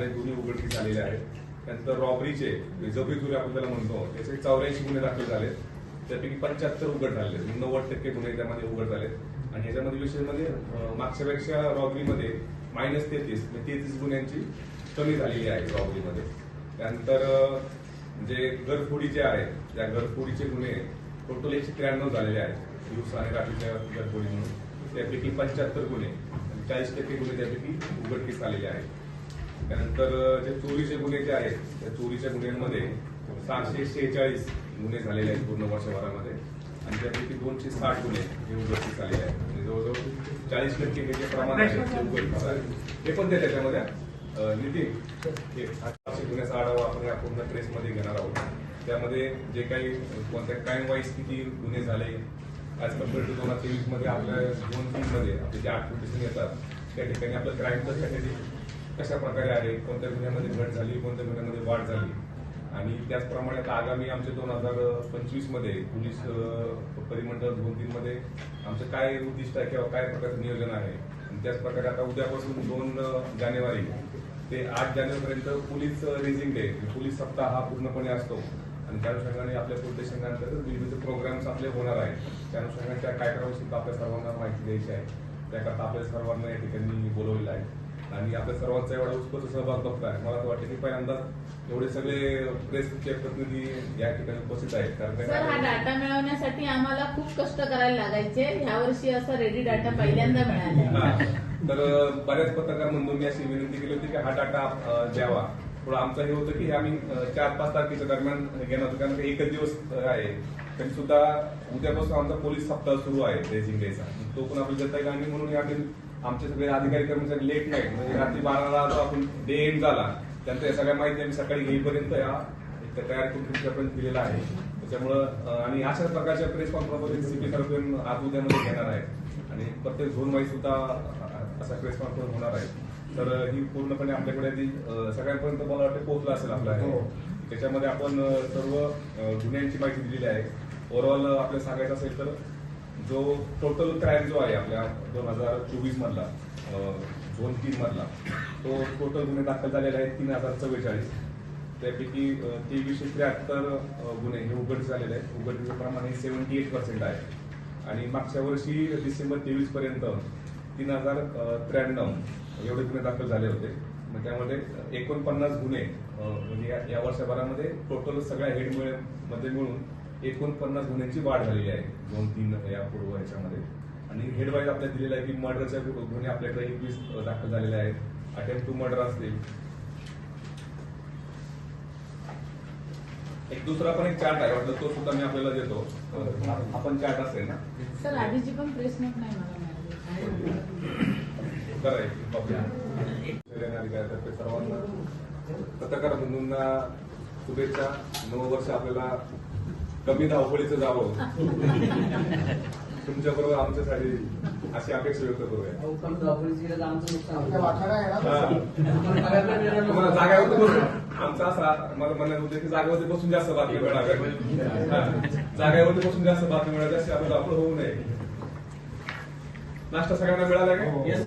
अनेक गुन्हे उघडकीस आलेले आहेत. त्यानंतर रॉबरीचे जबरी गुन्हे आपण त्याला म्हणतो त्याचे चौऱ्याऐंशी गुन्हे दाखल झाले त्यापैकी पंच्याहत्तर उघड झाले म्हणजे नव्वद टक्के गुन्हे त्यामध्ये उघड झाले आणि याच्यामध्ये विषयामध्ये अं, मागच्यापेक्षा रॉबरीमध्ये मायनस तेहतीस म्हणजे तेहतीस गुन्ह्यांची कमी झालेली आहे रॉबरीमध्ये त्यानंतर जे म्हणजे घरफोडी जे आहे आहेत त्या घरफोडीचे गुन्हे टोटल एकशे त्र्याण्णव झालेले आहेत. दिवस आणि रात्रीच्या घरफोडी म्हणून. त्यापैकी पंच्याहत्तर गुन्हे चाळीस टक्के गुन्हे त्यापैकी उघडकीस आलेले आहेत. त्यानंतर जे चोरीचे गुन्हे जे आहेत त्या चोरीच्या गुन्ह्यांमध्ये सहाशे शेहेचाळीस गुन्हे झालेले आहेत पूर्ण वर्षभरामध्ये. आणि त्यापैकी दोनशे साठ गुन्हे हे उघडकीस आलेले आहेत. म्हणजे जवळजवळ चाळीस टक्के हे जे प्रमाण आहे ते उघडकीस आहे हे पण ते त्याच्यामध्ये नितीन हे असे गुन्ह्याचा आढावा आपण या पूर्ण ट्रेसमध्ये घेणार आहोत. त्यामध्ये जे काही कोणत्या क्राईम वाईज किती गुन्हे झाले ऍज कंपेअर टू दोन हजार तेवीसमध्ये आपल्या दोन तीन मध्ये आपले जे आठ पिटिशन येतात त्या ठिकाणी आपलं क्राईमचं स्ट्रॅटेजी कशा प्रकारे आहे? कोणत्या गुन्ह्यामध्ये घट झाली कोणत्या गुन्ह्यामध्ये वाढ झाली? आणि त्याचप्रमाणे आता आगामी आमचे दोन हजार पंचवीसमध्ये पोलीस परिमंडळ दोन तीन मध्ये आमचं काय उद्दिष्ट आहे किंवा काय प्रकारचं नियोजन आहे? आणि त्याच प्रकारे आता उद्यापासून दोन जानेवारी ते आठ जानेवारीपर्यंत पोलीस रेझिंग डे म्हणजे पोलीस सप्ताह हा पूर्णपणे असतो. आणि त्या अनुषंगाने आपल्या पोलीस विविध प्रोग्राम्स आपले होणार आहेत. त्या अनुषंगाने त्या काय करावं आपल्या सर्वांना माहिती द्यायची आहे. त्याकरता आपल्या सर्वांना या ठिकाणी बोलवलेलं आहे. आणि आपल्या सर्वांचा एवढा उत्स्फूर्त सहभाग बघताय. मला तर वाटतं की पहिल्यांदा एवढे सगळे प्रेसचे प्रतिनिधी या ठिकाणी उपस्थित आहेत. कारण हा डाटा मिळवण्यासाठी आम्हाला खूप कष्ट करायला लागायचे. ह्या वर्षी असा रेडी डाटा पहिल्यांदा मिळाला. तर बऱ्याच पत्रकार बंधूंनी अशी विनंती केली होती की हा डाटा द्यावा. थोडं आमचं हे होतं की आम्ही चार पाच तारखेच्या दरम्यान घेणार होतो. कारण का एकच दिवस आहे. तरी सुद्धा उद्यापासून आमचा पोलीस सप्ताह सुरू आहे डेचा तो पण आपण देता येईल आणि म्हणून आम्ही आमचे सगळे अधिकारी कर्मचारी लेट नाईट म्हणजे रात्री बाराला जो आपण डे एंड झाला त्यानंतर या सगळ्या माहिती आम्ही सकाळी घेईपर्यंत या तयार करून तुमच्यापर्यंत दिलेला आहे. त्याच्यामुळं आणि अशाच प्रकारच्या प्रेस कॉन्फरन्स सीपी सर्व आज उद्यामध्ये घेणार आहे आणि प्रत्येक झोन वाईज सुद्धा असा प्रेस कॉन्फरन्स होणार आहे. तर ही पूर्णपणे आपल्याकडे आधी सगळ्यांपर्यंत मला वाटतं पोहोचला असेल आपला हे. त्याच्यामध्ये आपण सर्व गुन्ह्यांची माहिती दिलेली आहे. ओव्हरऑल आपल्याला सांगायचं असेल तर जो टोटल क्राईम जो आहे आपल्या दोन हजार चोवीस मधला झोन तीन मधला तो टोटल गुन्हे दाखल झालेले आहेत तीन हजार चव्वेचाळीस. त्यापैकी तेवीसशे त्र्याहत्तर गुन्हे हे उघड झालेले आहेत. उघडीचं प्रमाण हे सेव्हन्टी एट पर्सेंट आहे. आणि मागच्या वर्षी डिसेंबर तेवीस पर्यंत तीन हजार त्र्याण्णव एवढे गुन्हे दाखल झाले होते. मग त्यामध्ये एकोणपन्नास गुन्हे म्हणजे या- या वर्षभरामध्ये टोटल सगळ्या हेडमध्ये मिळून एकोणपन्नास गुन्ह्यांची वाढ झालेली आहे. दोन तीन या पूर्व ह्याच्यामध्ये आणि हेडवाईज आपल्याला दिलेलं आहे की मर्डरच्या गुन्हे आपल्याकडे एकवीस दाखल झालेले आहेत. अटेम्प्ट टू मर्डर असतील. एक दुसरा पण एक चार्ट आहे. वाटतं तो सुद्धा मी आपल्याला देतो. आपण चार्ट असेल ना? सर आधीची पण प्रेस नोट नाही अधिकाऱ्यातर्फे सर्वांना. पत्रकार बंधूंना शुभेच्छा. नऊ वर्ष आपल्याला कमी धावपळीचं जावं. तुमच्या बरोबर आमच्यासाठी अशी अपेक्षा व्यक्त करूया. हा. तुम्हाला. जागेवरती बसून आमचा असा मला म्हणण्यात होते की जागेवरती बसून जास्त बातमी मिळाव्या हा. जागेवरती बसून जास्त बातमी मिळाव्या अशी आपल्याला धावपळ होऊ नये. नाश्ता सगळ्यांना मिळाला का? Yes.